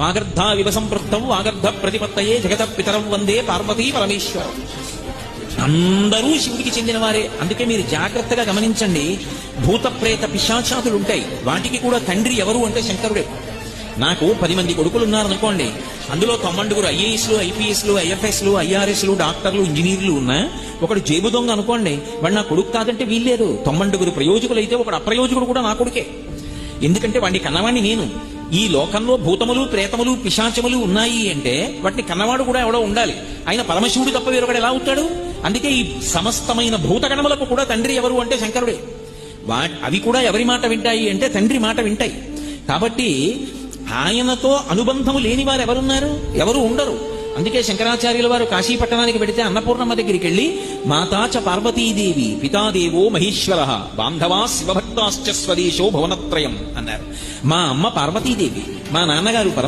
వాగర్ధ వివ వాగర్ధ ప్రతిపత్తయే జగత పితరం వందే పార్వతీ పరమేశ్వరం. అందరూ శివుడికి చెందిన వారే అందుకే మీరు జాగ్రత్తగా గమనించండి భూత ప్రేత పిశాచాతులు ఉంటాయి వాటికి కూడా తండ్రి ఎవరు అంటే శంకరుడే. నాకు పది మంది కొడుకులు ఉన్నారనుకోండి అందులో తొమ్మండుగురు ఐఏఎస్లు ఐపీఎస్లు ఐఎఫ్ఎస్లు ఐఆర్ఎస్లు డాక్టర్లు ఇంజనీర్లు ఉన్నా ఒకడు జేబు దొంగ అనుకోండి వాడు నా కొడుకు కాదంటే వీల్లేదు. తొమ్మండుగురు ప్రయోజకులు అయితే ఒకడు అప్రయోజకుడు కూడా నా కొడుకే. ఎందుకంటే వాడిని కన్నవాణ్ణి నేను. ఈ లోకంలో భూతములు ప్రేతములు పిశాచములు ఉన్నాయి అంటే వాటిని కన్నవాడు కూడా ఎవడో ఉండాలి. ఆయన పరమశివుడు తప్ప వేరొకడు ఎలా అవుతాడు? అందుకే ఈ సమస్తమైన భూతగణములకు కూడా తండ్రి ఎవరు అంటే శంకరుడే. వా అవి కూడా ఎవరి మాట వింటాయి అంటే తండ్రి మాట వింటాయి. కాబట్టి ఆయనతో అనుబంధము లేని వారు ఎవరున్నారు? ఎవరు ఉండరు. అందుకే శంకరాచార్యుల వారు కాశీ పట్టణానికి అన్నపూర్ణమ్మ దగ్గరికి వెళ్ళి మాతాచ పార్వతీదేవి పితాదేవో మహేశ్వర బాంధవా శివభక్తాశ్చ స్వదేశో భువనత్రయం అన్నారు. మా అమ్మ పార్వతీదేవి మా నాన్నగారు